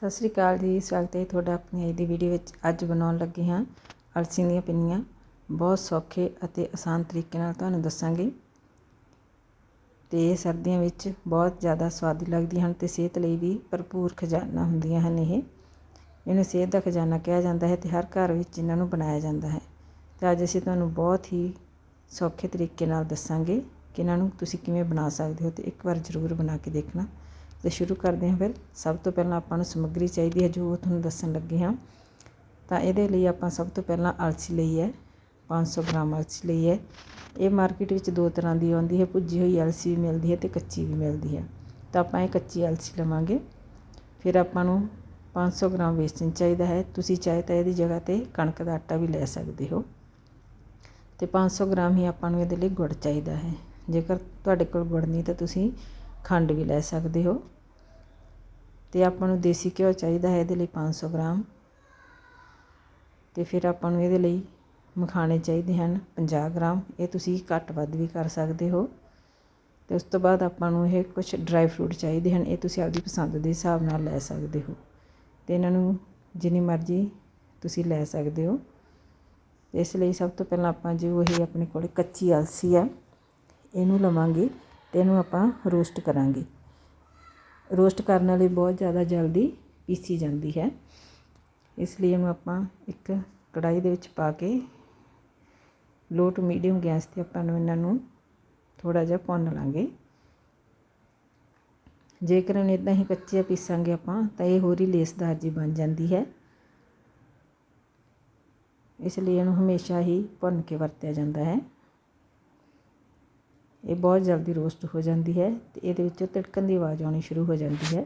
ਸਤਿ ਸ੍ਰੀ ਅਕਾਲ ਜੀ, ਸਵਾਗਤ ਹੈ ਤੁਹਾਡਾ ਆਪਣੀ ਅੱਜ ਦੀ ਵੀਡੀਓ ਵਿੱਚ। ਅੱਜ ਬਣਾਉਣ ਲੱਗੇ ਹਾਂ ਅਲਸੀ ਦੀਆਂ ਪਿੰਨੀਆਂ। ਬਹੁਤ ਸੌਖੇ ਅਤੇ ਆਸਾਨ ਤਰੀਕੇ ਨਾਲ ਤੁਹਾਨੂੰ ਦੱਸਾਂਗੇ। ਤੇ ਸਰਦੀਆਂ ਵਿੱਚ ਬਹੁਤ ਜ਼ਿਆਦਾ ਸਵਾਦੀ ਲੱਗਦੀਆਂ ਹਨ ਤੇ ਸਿਹਤ ਲਈ ਵੀ ਭਰਪੂਰ ਖਜ਼ਾਨਾ ਹੁੰਦੀਆਂ ਹਨ ਇਹ। ਇਹਨੂੰ ਸਿਹਤ ਦਾ ਖਜ਼ਾਨਾ ਕਿਹਾ ਜਾਂਦਾ ਹੈ ਤੇ ਹਰ ਘਰ ਵਿੱਚ ਇਹਨਾਂ ਨੂੰ ਬਣਾਇਆ ਜਾਂਦਾ ਹੈ। ਤੇ ਅੱਜ ਅਸੀਂ ਤੁਹਾਨੂੰ ਬਹੁਤ ਹੀ ਸੌਖੇ ਤਰੀਕੇ ਨਾਲ ਦੱਸਾਂਗੇ ਕਿ ਇਹਨਾਂ ਨੂੰ ਤੁਸੀਂ ਕਿਵੇਂ ਬਣਾ ਸਕਦੇ ਹੋ ਤੇ ਇੱਕ ਵਾਰ ਜ਼ਰੂਰ ਬਣਾ ਕੇ ਦੇਖਣਾ। ਤੇ ਸ਼ੁਰੂ ਕਰਦੇ ਹਾਂ ਫਿਰ। ਸਭ ਤੋਂ ਪਹਿਲਾਂ ਆਪਾਂ ਨੂੰ ਸਮੱਗਰੀ ਚਾਹੀਦੀ ਹੈ ਜੋ ਤੁਹਾਨੂੰ ਦੱਸਣ ਲੱਗੇ ਹਾਂ। ਤਾਂ ਇਹਦੇ ਲਈ ਆਪਾਂ ਸਭ ਤੋਂ ਪਹਿਲਾਂ ਅਲਸੀ ਲਈ ਹੈ 500 ਗ੍ਰਾਮ ਅਲਸੀ ਲਈ ਹੈ। ਇਹ ਮਾਰਕੀਟ ਵਿੱਚ ਦੋ ਤਰ੍ਹਾਂ ਦੀ ਆਉਂਦੀ ਹੈ, ਭੁੱਜੀ ਹੋਈ ਅਲਸੀ ਵੀ ਮਿਲਦੀ ਹੈ ਤੇ ਕੱਚੀ ਵੀ ਮਿਲਦੀ ਹੈ। ਤਾਂ ਆਪਾਂ ਇਹ ਕੱਚੀ ਅਲਸੀ ਲਵਾਂਗੇ। ਫਿਰ ਆਪਾਂ ਨੂੰ 500 ਗ੍ਰਾਮ ਵੇਸਣ ਚਾਹੀਦਾ ਹੈ। ਤੁਸੀਂ ਚਾਹੇ ਤਾਂ ਇਹਦੀ ਜਗ੍ਹਾ ਤੇ ਕਣਕ ਦਾ ਆਟਾ ਵੀ ਲੈ ਸਕਦੇ ਹੋ। ਤੇ 500 ਗ੍ਰਾਮ ਹੀ ਆਪਾਂ ਨੂੰ ਇਹਦੇ ਲਈ ਗੁੜ ਚਾਹੀਦਾ ਹੈ। ਜੇਕਰ ਤੁਹਾਡੇ ਕੋਲ ਗੁੜ ਨਹੀਂ ਤਾਂ ਤੁਸੀਂ ਖੰਡ ਵੀ ਲੈ ਸਕਦੇ ਹੋ। ਅਤੇ ਆਪਾਂ ਨੂੰ ਦੇਸੀ ਘਿਓ ਚਾਹੀਦਾ ਹੈ ਇਹਦੇ ਲਈ ਪੰਜ ਸੌ ਗ੍ਰਾਮ। ਅਤੇ ਫਿਰ ਆਪਾਂ ਨੂੰ ਇਹਦੇ ਲਈ ਮਖਾਣੇ ਚਾਹੀਦੇ ਹਨ 50 ਗ੍ਰਾਮ। ਇਹ ਤੁਸੀਂ ਘੱਟ ਵੱਧ ਵੀ ਕਰ ਸਕਦੇ ਹੋ। ਤੇ ਉਸ ਤੋਂ ਬਾਅਦ ਆਪਾਂ ਨੂੰ ਇਹ ਕੁਝ ਡਰਾਈ ਫਰੂਟ ਚਾਹੀਦੇ ਹਨ, ਇਹ ਤੁਸੀਂ ਆਪਦੀ ਪਸੰਦ ਦੇ ਹਿਸਾਬ ਨਾਲ ਲੈ ਸਕਦੇ ਹੋ। ਤੇ ਇਹਨਾਂ ਨੂੰ ਜਿੰਨੀ ਮਰਜ਼ੀ ਤੁਸੀਂ ਲੈ ਸਕਦੇ ਹੋ। ਇਸ ਲਈ ਸਭ ਤੋਂ ਪਹਿਲਾਂ ਆਪਾਂ ਜੋ ਇਹ ਆਪਣੇ ਕੋਲ ਕੱਚੀ ਅਲਸੀ ਆ, ਇਹਨੂੰ ਲਵਾਂਗੇ ਤੇ ਇਹਨੂੰ ਆਪਾਂ ਰੋਸਟ ਕਰਾਂਗੇ। ਰੋਸਟ ਕਰਨ ਵਾਲੀ ਬਹੁਤ ਜ਼ਿਆਦਾ ਜਲਦੀ ਪੀਸੀ ਜਾਂਦੀ ਹੈ। ਇਸ ਲਈ ਇਹਨੂੰ ਆਪਾਂ ਇੱਕ ਕੜਾਈ ਦੇ ਵਿੱਚ ਪਾ ਕੇ ਲੋ ਟੂ ਮੀਡੀਅਮ ਗੈਸ ਤੇ ਆਪਾਂ ਨੂੰ ਇਹਨਾਂ ਨੂੰ ਥੋੜਾ ਜਿਹਾ ਭੁੰਨ ਲਾਂਗੇ। ਜੇਕਰ ਇਹਨੂੰ ਇਦਾਂ ਹੀ ਕੱਚੇ ਪੀਸਾਂਗੇ ਆਪਾਂ, ਤਾਂ ਇਹ ਹੋਰ ਹੀ ਲੇਸਦਾਰ ਜੀ ਬਣ ਜਾਂਦੀ ਹੈ। ਇਸ ਲਈ ਇਹਨੂੰ ਹਮੇਸ਼ਾ ਹੀ ਭੁੰਨ ਕੇ ਵਰਤਿਆ ਜਾਂਦਾ ਹੈ। ਇਹ ਬਹੁਤ ਜਲਦੀ ਰੋਸਟ ਹੋ ਜਾਂਦੀ ਹੈ ਤੇ ਇਹਦੇ ਵਿੱਚੋਂ ਤਿੜਕਣ ਦੀ ਆਵਾਜ਼ ਆਉਣੀ ਸ਼ੁਰੂ ਹੋ ਜਾਂਦੀ ਹੈ।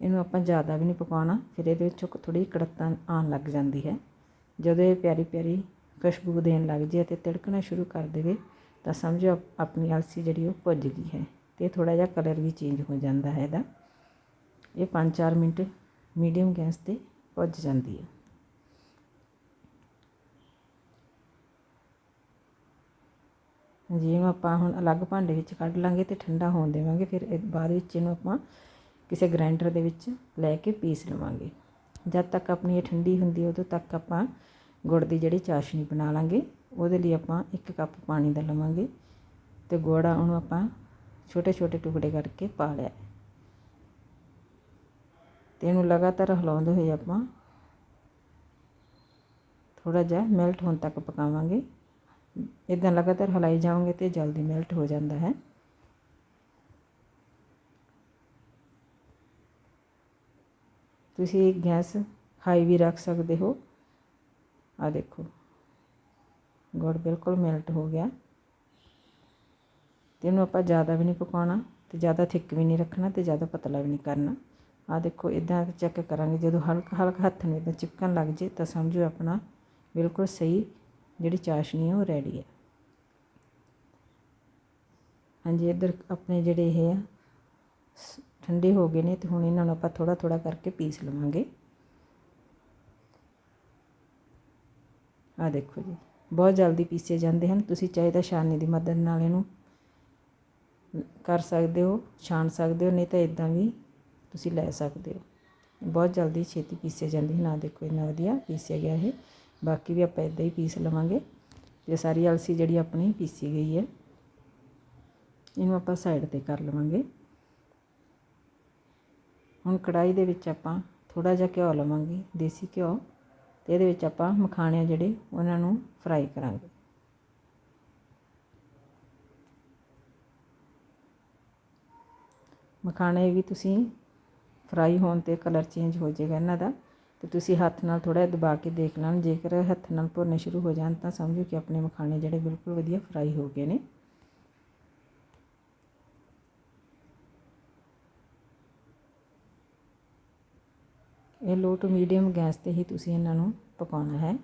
ਇਹਨੂੰ ਆਪਾਂ ਜ਼ਿਆਦਾ ਵੀ ਨਹੀਂ ਪਕਾਉਣਾ, ਫਿਰ ਇਹਦੇ ਵਿੱਚੋਂ ਥੋੜੀ ਕੜਤਨ ਆਉਣ ਲੱਗ ਜਾਂਦੀ ਹੈ। ਜਦੋਂ ਇਹ ਪਿਆਰੀ ਪਿਆਰੀ ਖੁਸ਼ਬੂ ਦੇਣ ਲੱਗ ਜੇ ਤੇ ਤਿੜਕਣਾ ਸ਼ੁਰੂ ਕਰ ਦੇਵੇ, ਤਾਂ ਸਮਝੋ ਆਪਣੀ ਅਲਸੀ ਜਿਹੜੀ ਉਹ ਭੁੱਜ ਗਈ ਹੈ ਤੇ ਥੋੜਾ ਜਿਹਾ ਕਲਰ ਵੀ ਚੇਂਜ ਹੋ ਜਾਂਦਾ ਹੈ ਇਹਦਾ। ਇਹ 5-4 ਮਿੰਟ ਮੀਡੀਅਮ ਗੈਸ ਤੇ ਭੁੱਜ ਜਾਂਦੀ ਹੈ। ਜੀ ਇਹਨੂੰ ਆਪਾਂ ਹੁਣ ਅਲੱਗ ਭਾਂਡੇ ਵਿੱਚ ਕੱਢ ਲਾਂਗੇ ਤੇ ਠੰਡਾ ਹੋਣ ਦੇਵਾਂਗੇ, ਫਿਰ ਬਾਅਦ ਵਿੱਚ ਇਹਨੂੰ ਆਪਾਂ ਕਿਸੇ ਗ੍ਰਾਈਂਡਰ ਦੇ ਵਿੱਚ ਲੈ ਕੇ ਪੀਸ ਲਵਾਂਗੇ। ਜਦ ਤੱਕ ਆਪਣੀ ਇਹ ਠੰਡੀ ਹੁੰਦੀ ਉਦੋਂ ਤੱਕ ਆਪਾਂ ਗੁੜ ਦੀ ਜਿਹੜੀ ਚਾਸ਼ਨੀ ਬਣਾ ਲਾਂਗੇ। ਉਹਦੇ ਲਈ ਆਪਾਂ 1 ਕੱਪ ਪਾਣੀ ਦਾ ਲਵਾਂਗੇ ਤੇ ਗੁੜ ਉਹਨੂੰ ਆਪਾਂ ਛੋਟੇ ਛੋਟੇ ਟੁਕੜੇ ਕਰਕੇ ਪਾ ਲਿਆ। ਤੇ ਇਹਨੂੰ ਲਗਾਤਾਰ ਹਿਲਾਉਂਦੇ ਹੋਏ ਆਪਾਂ ਥੋੜਾ ਜਿਹਾ ਮੈਲਟ ਹੋਣ ਤੱਕ ਪਕਾਵਾਂਗੇ। ਇਦਾਂ ਲਗਾਤਾਰ ਹਲਾਈ ਜਾਓਗੇ ਤੇ ਜਲਦੀ ਮੈਲਟ ਹੋ ਜਾਂਦਾ ਹੈ। ਤੁਸੀਂ ਗੈਸ ਹਾਈ ਵੀ ਰੱਖ ਸਕਦੇ ਹੋ। ਆ ਦੇਖੋ, ਗੁੜ ਬਿਲਕੁਲ ਮੈਲਟ ਹੋ ਗਿਆ। ਤੇ ਇਹਨੂੰ ਆਪਾਂ ਜ਼ਿਆਦਾ ਵੀ ਨਹੀਂ ਪਕਾਉਣਾ ਤੇ ਜ਼ਿਆਦਾ ਥਿੱਕ ਵੀ ਨਹੀਂ ਰੱਖਣਾ ਤੇ ਜ਼ਿਆਦਾ ਪਤਲਾ ਵੀ ਨਹੀਂ ਕਰਨਾ। ਆ ਦੇਖੋ, ਇਦਾਂ ਚੈੱਕ ਕਰਾਂਗੇ। ਜਦੋਂ ਹਲਕਾ ਹਲਕਾ ਹੱਥ ਨੂੰ ਇਦਾਂ ਚਿਪਕਣ ਲੱਗ ਜੇ ਤਾਂ ਸਮਝੋ ਆਪਣਾ ਬਿਲਕੁਲ ਸਹੀ ਜਿਹੜੀ ਚਾਸ਼ਨੀ ਹੈ ਉਹ ਰੈਡੀ ਹੈ ਹਾਂਜੀ, ਇੱਧਰ ਆਪਣੇ ਜਿਹੜੇ ਇਹ ਆ ਠੰਡੇ ਹੋ ਗਏ ਨੇ, ਤੇ ਹੁਣ ਇਹਨਾਂ ਨੂੰ ਆਪਾਂ ਥੋੜਾ ਥੋੜਾ ਕਰਕੇ ਪੀਸ ਲਵਾਂਗੇ। ਆ ਦੇਖੋ ਜੀ, ਬਹੁਤ ਜਲਦੀ ਪੀਸੇ ਜਾਂਦੇ ਹਨ। ਤੁਸੀਂ ਚਾਹੇ ਤਾਂ ਛਾਨਣੀ ਦੀ ਮਦਦ ਨਾਲ ਇਹਨੂੰ ਕਰ ਸਕਦੇ ਹੋ, ਛਾਣ ਸਕਦੇ ਹੋ, ਨਹੀਂ ਤਾਂ ਇਦਾਂ ਵੀ ਤੁਸੀਂ ਲੈ ਸਕਦੇ ਹੋ। ਬਹੁਤ ਜਲਦੀ ਛੇਤੀ ਪੀਸੇ ਜਾਂਦੇ ਹਨ। ਆ ਦੇਖੋ ਇਹਨਾਂ ਵਧੀਆ ਪੀਸਿਆ ਗਿਆ ਇਹ। ਬਾਕੀ ਵੀ ਆਪਾਂ ਇਦਾਂ ਹੀ ਪੀਸ ਲਵਾਂਗੇ। ਤੇ ਸਾਰੀ ਅਲਸੀ ਜਿਹੜੀ ਆਪਣੀ ਪੀਸੀ ਗਈ ਹੈ, ਇਹਨੂੰ ਆਪਾਂ ਸਾਈਡ ਤੇ ਕਰ ਲਵਾਂਗੇ। ਹੁਣ ਕੜਾਈ ਦੇ ਵਿੱਚ ਆਪਾਂ ਥੋੜਾ ਜਿਹਾ ਘਿਓ ਲਵਾਂਗੇ, ਦੇਸੀ ਘਿਓ। ਤੇ ਇਹਦੇ ਵਿੱਚ ਆਪਾਂ ਮਖਾਣੇ ਜਿਹੜੇ, ਉਹਨਾਂ ਨੂੰ ਫਰਾਈ ਕਰਾਂਗੇ। ਮਖਾਣੇ ਵੀ ਤੁਸੀਂ ਫਰਾਈ ਹੋਣ ਤੇ ਕਲਰ ਚੇਂਜ ਹੋ ਜਾਏਗਾ ਇਹਨਾਂ ਦਾ। ਤੇ ਤੁਸੀਂ ਹੱਥ ਨਾਲ ਥੋੜਾ ਜਿਹਾ ਦਬਾ ਕੇ ਦੇਖ ਲੈਣ, ਜੇਕਰ ਹੱਥ ਨਾਲ ਭੁਰਨੇ ਸ਼ੁਰੂ ਹੋ ਜਾਣ ਤਾਂ ਸਮਝੋ ਕਿ ਆਪਣੇ ਮਖਾਣੇ ਜਿਹੜੇ ਬਿਲਕੁਲ ਵਧੀਆ ਫਰਾਈ ਹੋ ਗਏ ਨੇ। ਇਹ ਲੋ ਟੂ ਮੀਡੀਅਮ ਗੈਸ ਤੇ ਹੀ ਤੁਸੀਂ ਇਹਨਾਂ ਨੂੰ ਪਕਾਉਣਾ ਹੈ।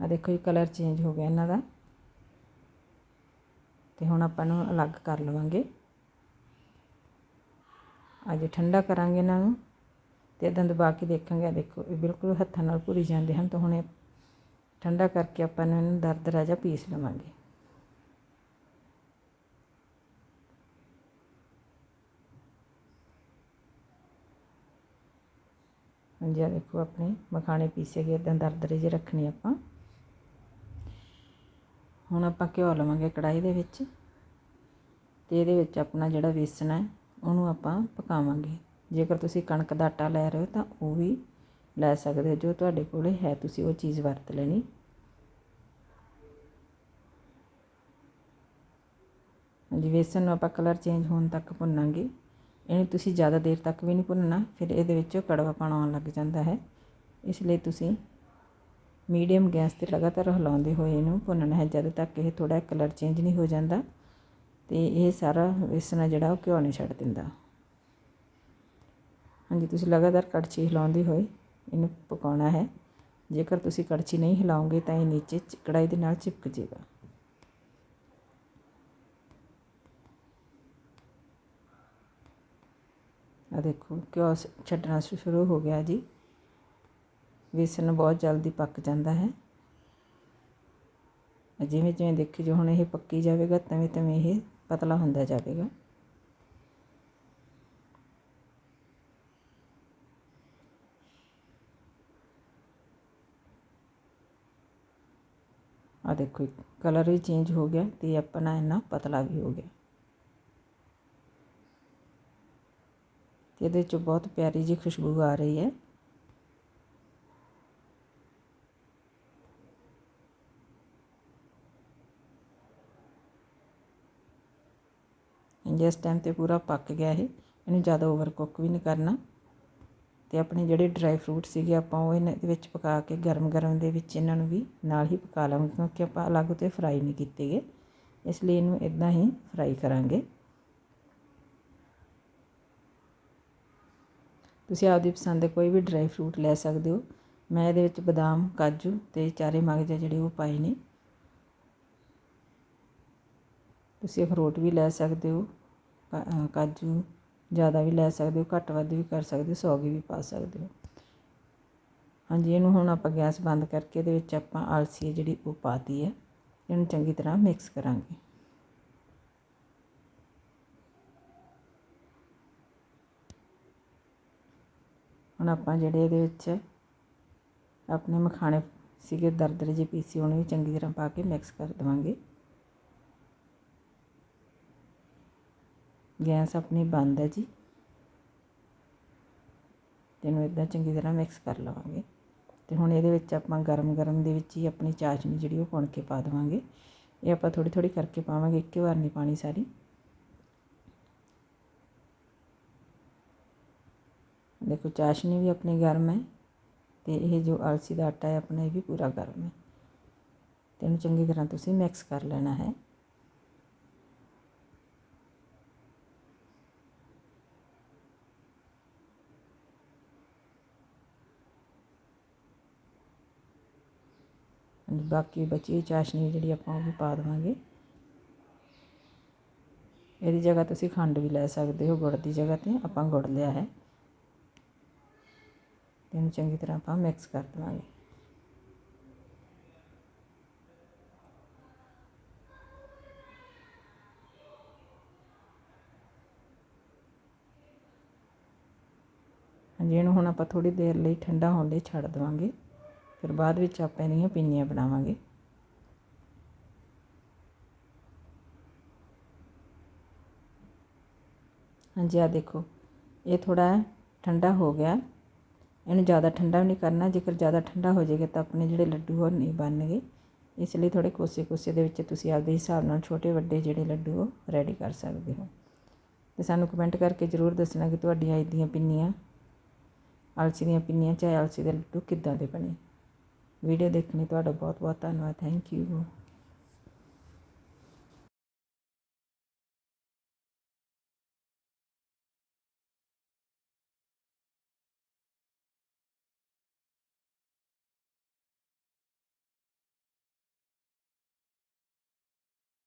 ਆ ਦੇਖੋ ਇਹ ਕਲਰ ਚੇਂਜ ਹੋ ਗਿਆ ਇਹਨਾਂ ਦਾ। ਤੇ ਹੁਣ ਆਪਾਂ ਨੂੰ ਅਲੱਗ ਕਰ ਲਵਾਂਗੇ। ਅੱਜ ਠੰਡਾ ਕਰਾਂਗੇ ਇਹਨਾਂ ਨੂੰ ਤੇ ਇਦਾਂ ਦਬਾ ਕੇ ਦੇਖਾਂਗੇ। ਆ ਦੇਖੋ, ਇਹ ਬਿਲਕੁਲ ਹੱਥਾਂ ਨਾਲ ਭੁਰੀ ਜਾਂਦੇ ਹਨ ਤਾਂ ਹੁਣੇ ਠੰਡਾ ਕਰਕੇ ਆਪਾਂ ਇਹਨੂੰ ਦਰਦ ਰਾਜਾ ਪੀਸ ਲਵਾਂਗੇ। ਹਾਂਜੀ ਦੇਖੋ ਆਪਣੇ ਮਖਾਣੇ ਪੀਸੇ ਗਏ ਇਦਾਂ ਦਰਦ ਰਾਜੇ ਰੱਖਣੇ ਆਪਾਂ। ਹੁਣ ਆਪਾਂ ਘਿਓ ਲਵਾਂਗੇ ਕੜਾਈ ਦੇ ਵਿੱਚ ਤੇ ਇਹਦੇ ਵਿੱਚ ਆਪਣਾ ਜਿਹੜਾ ਵੇਸਣ ਹੈ ਉਹਨੂੰ ਆਪਾਂ ਪਕਾਵਾਂਗੇ। ਜੇਕਰ ਤੁਸੀਂ ਕਣਕ ਦਾ ਆਟਾ ਲੈ ਰਹੇ ਹੋ ਤਾਂ ਉਹ ਵੀ ਲੈ ਸਕਦੇ ਹੋ। ਜੋ ਤੁਹਾਡੇ ਕੋਲੇ ਹੈ, ਤੁਸੀਂ ਉਹ ਚੀਜ਼ ਵਰਤ ਲੈਣੀ। ਹਾਂਜੀ, ਵੇਸਣ ਨੂੰ ਆਪਾਂ ਕਲਰ ਚੇਂਜ ਹੋਣ ਤੱਕ ਭੁੰਨਾਂਗੇ। ਇਹਨੂੰ ਤੁਸੀਂ ਜ਼ਿਆਦਾ ਦੇਰ ਤੱਕ ਵੀ ਨਹੀਂ ਭੁੰਨਣਾ, ਫਿਰ ਇਹਦੇ ਵਿੱਚੋਂ ਕੜਵਾਪਣ ਆਉਣ ਲੱਗ ਜਾਂਦਾ ਹੈ। ਇਸ ਲਈ ਤੁਸੀਂ ਮੀਡੀਅਮ ਗੈਸ ਤੇ ਲਗਾਤਾਰ ਹਿਲਾਉਂਦੇ ਹੋਏ ਇਹਨੂੰ ਭੁੰਨਣਾ ਹੈ। ਜਦੋਂ ਤੱਕ ਇਹ ਥੋੜਾ ਕਲਰ ਚੇਂਜ ਨਹੀਂ ਹੋ ਜਾਂਦਾ ਅਤੇ ਇਹ ਸਾਰਾ ਵੇਸਣ ਆ ਜਿਹੜਾ ਉਹ ਘਿਓ ਨਹੀਂ ਛੱਡ ਦਿੰਦਾ। ਹਾਂਜੀ, ਤੁਸੀਂ ਲਗਾਤਾਰ ਕੜਛੀ ਹਿਲਾਉਂਦੇ ਹੋਏ ਇਹਨੂੰ ਪਕਾਉਣਾ ਹੈ। ਜੇਕਰ ਤੁਸੀਂ ਕੜਛੀ ਨਹੀਂ ਹਿਲਾਓਗੇ ਤਾਂ ਇਹ ਨੀਚੇ ਕੜਾਈ ਦੇ ਨਾਲ ਚਿਪਕ ਜਾਏਗਾ ਆ ਦੇਖੋ, ਘਿਓ ਛੱਡਣਾ ਸ਼ੁਰੂ ਹੋ ਗਿਆ ਜੀ। ਵੇਸਣ ਬਹੁਤ ਜਲਦੀ ਪੱਕ ਜਾਂਦਾ ਹੈ। ਜਿਵੇਂ ਜਿਵੇਂ ਦੇਖੀ ਜੋ ਹੁਣ ਇਹ ਪੱਕੀ ਜਾਵੇਗਾ ਤਵੇਂ ਤਵੇਂ ਇਹ ਪਤਲਾ ਹੁੰਦਾ ਜਾਵੇਗਾ ਆ ਦੇਖੋ ਕਲਰ ਵੀ ਚੇਂਜ ਹੋ ਗਿਆ ਤੇ ਆਪਣਾ ਇੰਨਾ ਪਤਲਾ ਵੀ ਹੋ ਗਿਆ ਤੇ ਇਹਦੇ ਚੋਂ ਬਹੁਤ ਪਿਆਰੀ ਜੀ ਖੁਸ਼ਬੂ ਆ ਰਹੀ ਹੈ ਜਿਸ ਟਾਈਮ ਤੇ ਪੂਰਾ ਪੱਕ ਗਿਆ ਇਹ। ਇਹਨੂੰ ਜ਼ਿਆਦਾ ਓਵਰ ਕੁੱਕ ਵੀ ਨਹੀਂ ਕਰਨਾ। ਤੇ ਆਪਣੇ ਜਿਹੜੇ ਡਰਾਈ ਫਰੂਟ ਸੀਗੇ ਆਪਾਂ ਉਹ ਇਹਨਾਂ ਦੇ ਵਿੱਚ ਪਕਾ ਕੇ ਗਰਮ-ਗਰਮ ਦੇ ਵਿੱਚ ਇਹਨਾਂ ਨੂੰ ਵੀ ਨਾਲ ਹੀ ਪਕਾ ਲਵਾਂਗੇ ਕਿਉਂਕਿ ਆਪਾਂ ਅਲੱਗ ਤੋਂ ਫਰਾਈ ਨਹੀਂ ਕੀਤੇਗੇ ਇਸ ਲਈ ਇਹਨੂੰ ਇਦਾਂ ਹੀ ਫਰਾਈ ਕਰਾਂਗੇ। ਤੁਸੀਂ ਆਪਦੀ ਪਸੰਦ ਦੇ ਕੋਈ ਵੀ ਡਰਾਈ ਫਰੂਟ ਲੈ ਸਕਦੇ ਹੋ। ਮੈਂ ਇਹਦੇ ਵਿੱਚ ਬਦਾਮ, ਕਾਜੂ ਤੇ ਚਾਰੇ ਮਗਜ ਜਿਹੜੇ ਉਹ ਪਾਏ ਨੇ। ਤੁਸੀਂ ਅਖਰੋਟ ਵੀ ਲੈ ਸਕਦੇ ਹੋ। ਕਾਜੂ ਜ਼ਿਆਦਾ ਵੀ ਲੈ ਸਕਦੇ ਹੋ, ਘੱਟ ਵੱਧ ਵੀ ਕਰ ਸਕਦੇ ਹੋ ਸੌਗੀ ਵੀ ਪਾ ਸਕਦੇ ਹੋ। ਹਾਂਜੀ, ਇਹਨੂੰ ਹੁਣ ਆਪਾਂ ਗੈਸ ਬੰਦ ਕਰਕੇ ਇਹਦੇ ਵਿੱਚ ਆਪਾਂ ਅਲਸੀ ਜਿਹੜੀ ਉਹ ਪਾਤੀ ਹੈ, ਇਹਨੂੰ ਚੰਗੀ ਤਰ੍ਹਾਂ ਮਿਕਸ ਕਰਾਂਗੇ। ਹੁਣ ਆਪਾਂ ਜਿਹੜੇ ਇਹਦੇ ਵਿੱਚ ਆਪਣੇ ਮਖਾਣੇ ਸੀਗੇ ਦਰਦਰੇ ਜਿਹੇ ਪੀਸੀ, ਉਹਨੂੰ ਵੀ ਚੰਗੀ ਤਰ੍ਹਾਂ ਪਾ ਕੇ ਮਿਕਸ ਕਰ ਦਵਾਂਗੇ। ਗੈਸ ਆਪਣੀ ਬੰਦ ਹੈ ਜੀ। ਇਹਨੂੰ ਇਦਾਂ ਚੰਗੀ ਤਰ੍ਹਾਂ ਮਿਕਸ ਕਰ ਲਵਾਂਗੇ। ਤੇ ਹੁਣ ਇਹਦੇ ਵਿੱਚ ਆਪਾਂ ਗਰਮ ਗਰਮ ਦੇ ਵਿੱਚ ਹੀ ਆਪਣੀ ਚਾਸ਼ਨੀ ਜਿਹੜੀ ਉਹ ਪੁਣ ਕੇ ਪਾ ਦੇਵਾਂਗੇ। ਇਹ ਆਪਾਂ ਥੋੜੀ ਥੋੜੀ ਕਰਕੇ ਪਾਵਾਂਗੇ, ਇੱਕੇ ਵਾਰ ਨਹੀਂ ਪਾਣੀ ਸਾਰੀ। ਦੇਖੋ ਚਾਸ਼ਨੀ ਵੀ ਆਪਣੀ ਗਰਮ ਹੈ ਤੇ ਇਹ ਜੋ ਅਲਸੀ ਦਾ ਆਟਾ ਹੈ ਆਪਣਾ, ਇਹ ਵੀ ਪੂਰਾ ਗਰਮ ਹੈ। ਤੇ ਇਹਨੂੰ ਚੰਗੀ ਤਰ੍ਹਾਂ ਤੁਸੀਂ ਮਿਕਸ ਕਰ ਲੈਣਾ ਹੈ। ਬਾਕੀ ਬਚੀ ਚਾਸ਼ਨੀ ਜਿਹੜੀ ਆਪਾਂ ਉਹ ਵੀ ਪਾ ਦੇਵਾਂਗੇ। ਇਹਦੀ ਜਗ੍ਹਾ ਤੁਸੀਂ ਖੰਡ ਵੀ ਲੈ ਸਕਦੇ ਹੋ, ਗੁੜ ਦੀ ਜਗ੍ਹਾ ਤੇ ਆਪਾਂ ਗੁੜ ਲਿਆ ਹੈ। ਇਹਨੂੰ ਚੰਗੀ ਤਰ੍ਹਾਂ ਆਪਾਂ ਮਿਕਸ ਕਰ ਦੇਵਾਂਗੇ। ਹਾਂਜੀ, ਇਹਨੂੰ ਹੁਣ ਆਪਾਂ ਥੋੜੀ ਦੇਰ ਲਈ ਠੰਡਾ ਹੋਣ ਲਈ ਛੱਡ ਦੇਵਾਂਗੇ। ਫਿਰ ਬਾਅਦ ਵਿੱਚ ਆਪਾਂ ਇਹਦੀਆਂ ਪਿੰਨੀਆਂ ਬਣਾਵਾਂਗੇ। ਹਾਂਜੀ ਆ ਦੇਖੋ, ਇਹ ਥੋੜਾ ਠੰਡਾ ਹੋ ਗਿਆ। ਇਹਨੂੰ ਜ਼ਿਆਦਾ ਠੰਡਾ ਵੀ ਨਹੀਂ ਕਰਨਾ, ਜੇਕਰ ਜ਼ਿਆਦਾ ਠੰਡਾ ਹੋ ਜਾਏਗਾ ਤਾਂ ਆਪਣੇ ਜਿਹੜੇ ਲੱਡੂ ਉਹ ਨਹੀਂ ਬਣਨਗੇ। ਇਸ ਲਈ ਥੋੜੇ ਕੋਸੇ ਕੋਸੇ ਦੇ ਵਿੱਚ ਤੁਸੀਂ ਆਪਦੇ ਹਿਸਾਬ ਨਾਲ ਛੋਟੇ ਵੱਡੇ ਜਿਹੜੇ ਲੱਡੂ ਉਹ ਰੈਡੀ ਕਰ ਸਕਦੇ ਹੋ। ਤੇ ਸਾਨੂੰ ਕਮੈਂਟ ਕਰਕੇ ਜ਼ਰੂਰ ਦੱਸਣਾ ਕਿ ਤੁਹਾਡੀਆਂ ਇਦੀਆਂ ਪਿੰਨੀਆਂ, ਅਲਸੀ ਦੀਆਂ ਪਿੰਨੀਆਂ ਚਾਹੇ ਅਲਸੀ ਦੇ ਲੱਡੂ ਕਿੱਦਾਂ ਦੇ ਬਣੇ। ਵੀਡੀਓ ਦੇਖਣੀ ਤੁਹਾਡਾ ਬਹੁਤ ਬਹੁਤ ਧੰਨਵਾਦ ਥੈਂਕ ਯੂ